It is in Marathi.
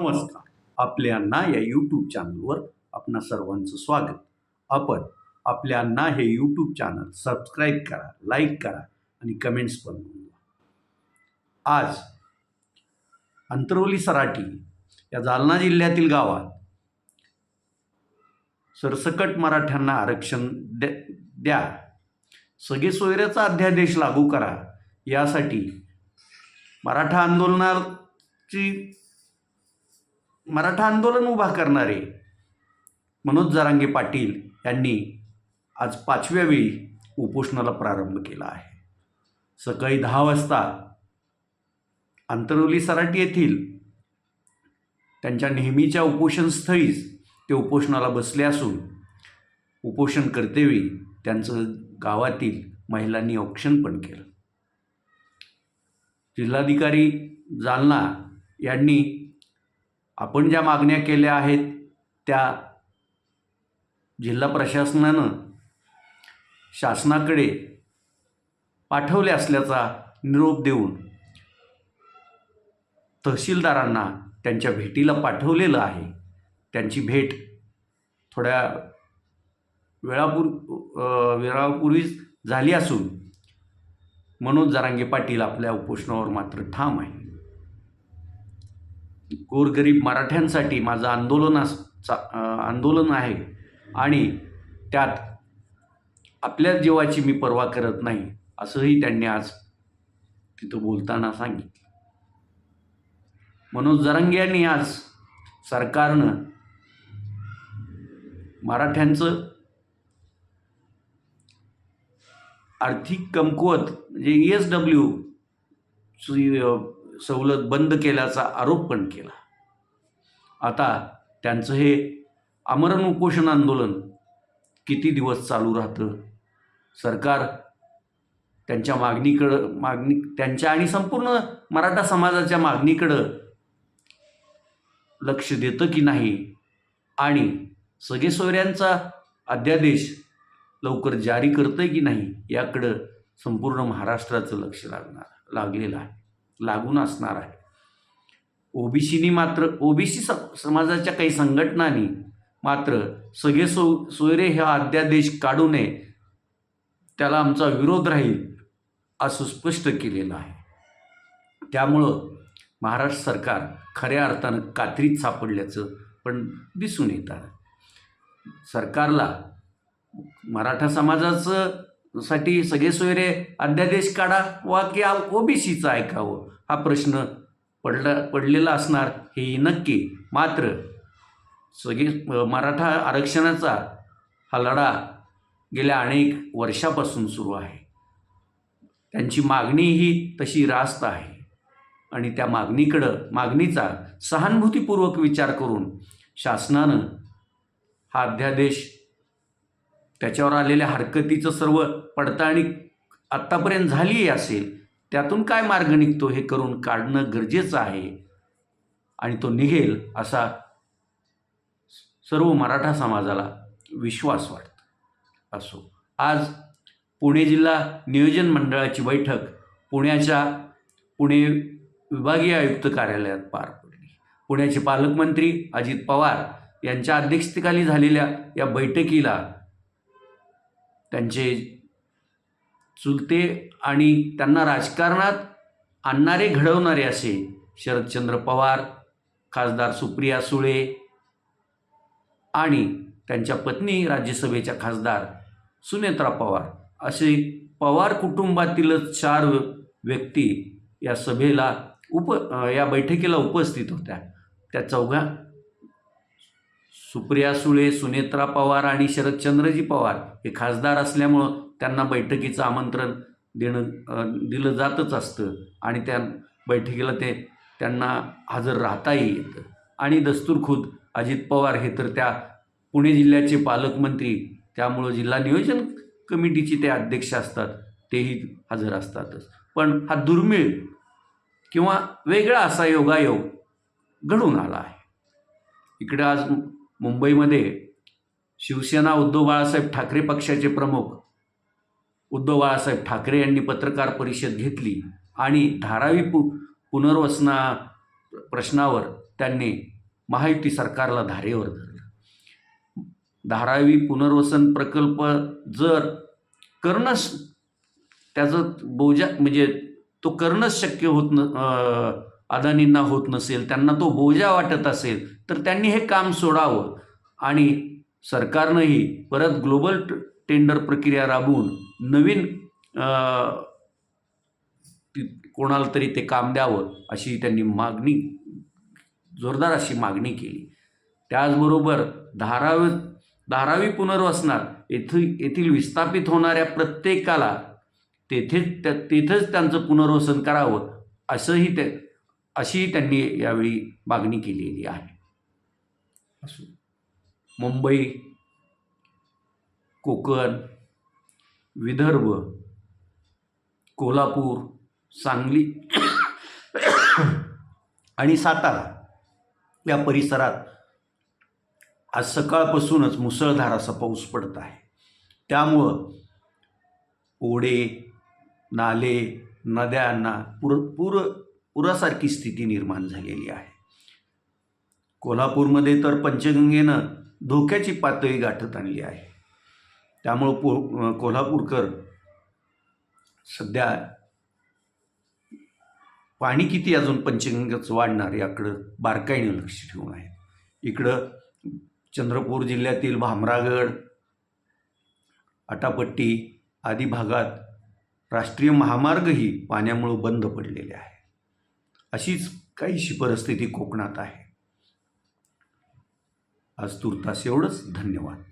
नमस्कार. आपल्या अण्णा या यूट्यूब चॅनलवर आपणा सर्वांचं स्वागत. आपण आपल्या अण्णा हे यूट्यूब चॅनल सबस्क्राईब करा लाईक करा आणि कमेंट्स पण नोंदवा आज अंतरवली सराटी या जालना जिल्ह्यातील गावात सरसकट मराठ्यांना आरक्षण द्या द्या. सगळे सोयऱ्याचा अध्यादेश लागू करा. यासाठी मराठा आंदोलनाची मराठा आंदोलन उभा करणारे मनोज जरांगे पाटील यांनी आज पाचव्या वेळी उपोषणाला प्रारंभ केला आहे. सकाळी दहा वाजता आंतरवली सराटी येथील त्यांच्या नेहमीच्या उपोषणस्थळीच ते उपोषणाला बसले असून उपोषण करतेवेळी त्यांचं गावातील महिलांनी औक्षण पण केलं. जिल्हाधिकारी जालना यांनी आपण ज्या मागण्या केल्या आहेत त्या जिल्हा प्रशासनानं शासनाकडे पाठवल्या असल्याचा निरोप देऊन तहसीलदारांना त्यांच्या भेटीला पाठवलेलं आहे. त्यांची भेट थोड्या वेळापूर वेळापूर्वीच झाली असून मनोज जरांगे पाटील आपल्या उपोषणावर मात्र ठाम आहे गोरगरीब मराठ्यांसाठी माझं आंदोलनास चा- आंदोलन आहे. आणि त्यात आपल्या जीवाची मी पर्वा करत नाही असंही त्यांनी आज तिथं बोलताना सांगितलं. मनोज जरांगे यांनी आज सरकारनं मराठ्यांचं आर्थिक कमकुवत म्हणजे ई एस डब्ल्यू सवलत बंद केल्याचा आरोप पण केला. आता त्यांचं हे आमरण उपोषण आंदोलन किती दिवस चालू राहतं? सरकार त्यांच्या मागणीकडं मागणी त्यांच्या आणि संपूर्ण मराठा समाजाच्या मागणीकडं लक्ष देतं की नाही? आणि सगळे सोयऱ्यांचा अध्यादेश लवकर जारी करतं की नाही? याकडं संपूर्ण महाराष्ट्राचं लक्ष लागणार लागलेलं आहे. लागून असणार आहे. ओबीसीनी मात्र ओबीसी समाजाच्या काही संघटनांनी मात्र सगळे सो सोयरे हा अध्यादेश काढू नये त्याला आमचा विरोध राहील असं स्पष्ट केलेलं आहे. त्यामुळं महाराष्ट्र सरकार खऱ्या अर्थानं कात्रीत सापडल्याचं पण दिसून येतं सरकारला मराठा समाजाचं साठी सगळे सोयरे अध्यादेश काढा वा की ओबीसीचं ऐकावं. हा प्रश्न पडला पडलेला असणार हेही नक्की. मात्र सगळे मराठा आरक्षणाचा हा लढा गेल्या अनेक वर्षापासून सुरू आहे. त्यांची मागणी ही तशी रास्त आहे. आणि त्या मागणीकडं मागणीचा सहानुभूतीपूर्वक विचार करून शासनानं हा अध्यादेश त्याच्यावर आलेल्या हरकतीचं सर्व पडताळणी आत्तापर्यंत झाली असेल त्यातून काय मार्ग निघतो हे करून काढणं गरजेचं आहे. आणि तो निघेल असा सर्व मराठा समाजाला विश्वास वाटतो. असो. आज पुणे जिल्हा नियोजन मंडळाची बैठक पुण्याच्या पुणे विभागीय आयुक्त कार्यालयात पार पडली. पुण्याचे पालकमंत्री अजित पवार यांच्या अध्यक्षतेखाली झालेल्या या बैठकीला त्यांचे चुलते आणि त्यांना राजकारणात आणणारे घडवणारे असे शरदचंद्र पवार खासदार सुप्रिया सुळे आणि त्यांच्या पत्नी राज्यसभेच्या खासदार सुनेत्रा पवार. असे पवार कुटुंबातीलच चार व्यक्ती या सभेला उप या बैठकीला उपस्थित होत्या. त्या चौघा सुप्रिया सुळे सुनेत्रा पवार आणि शरदचंद्रजी पवार हे खासदार असल्यामुळं त्यांना बैठकीचं आमंत्रण देणं दिलं जातच असतं. आणि त्या बैठकीला ते त्यांना हजर राहताही येतं. आणि दस्तूरखुद अजित पवार हे तर त्या पुणे जिल्ह्याचे पालकमंत्री. त्यामुळं जिल्हा नियोजन कमिटीचे ते अध्यक्ष असतात. तेही हजर असतातच. पण हा दुर्मिळ किंवा वेगळा असा योगायोग घडून आला आहे. इकडे आज मुंबईमध्ये शिवसेना उद्धव बाळासाहेब ठाकरे पक्षाचे प्रमुख उद्धव बाळासाहेब ठाकरे यांनी पत्रकार परिषद घेतली आणि धारावी पु पुनर्वसना प्रश्नावर त्यांनी महायुती सरकारला धारेवर धरलं. धारावी पुनर्वसन प्रकल्प जर करणंच त्याचं बोजा म्हणजे तो करणंच शक्य होत न अदानींना होत नसेल त्यांना तो बोजा वाटत असेल तर त्यांनी हे काम सोडावं. आणि सरकारनंही परत ग्लोबल टेंडर प्रक्रिया राबवून नवीन कोणाला तरी ते काम द्यावं अशी त्यांनी मागणी जोरदार अशी मागणी केली. त्याचबरोबर धारावी धारावी पुनर्वसनात येथील येथील विस्थापित होणाऱ्या प्रत्येकाला तेथेच त्या तेथेच त्यांचं पुनर्वसन करावं असंही ते अशीही त्यांनी यावेळी मागणी केलेली आहे. असो. मुंबई कोकण विदर्भ कोल्हापूर सांगली आणि सातारा या परिसरात आज सकाळपासूनच मुसळधार असा पाऊस पडत आहे. त्यामुळं ओढे नाले नद्यांना पूर पूर पुरासारखी स्थिती निर्माण झालेली आहे. कोल्हापूरमध्ये तर पंचगंगेनं धोक्याची पातळी गाठत आणली आहे. त्यामुळं पो कोल्हापूरकर सध्या पाणी किती अजून पंचगंगेचं वाढणार याकडं बारकाईने लक्ष ठेवून आहे. इकडं चंद्रपूर जिल्ह्यातील भामरागड आटापट्टी आदी भागात राष्ट्रीय महामार्गही पाण्यामुळं बंद पडलेले आहे अशीच काहीशी परिस्थिती कोकणात आहे. आज तुर्तास एवढंच. धन्यवाद.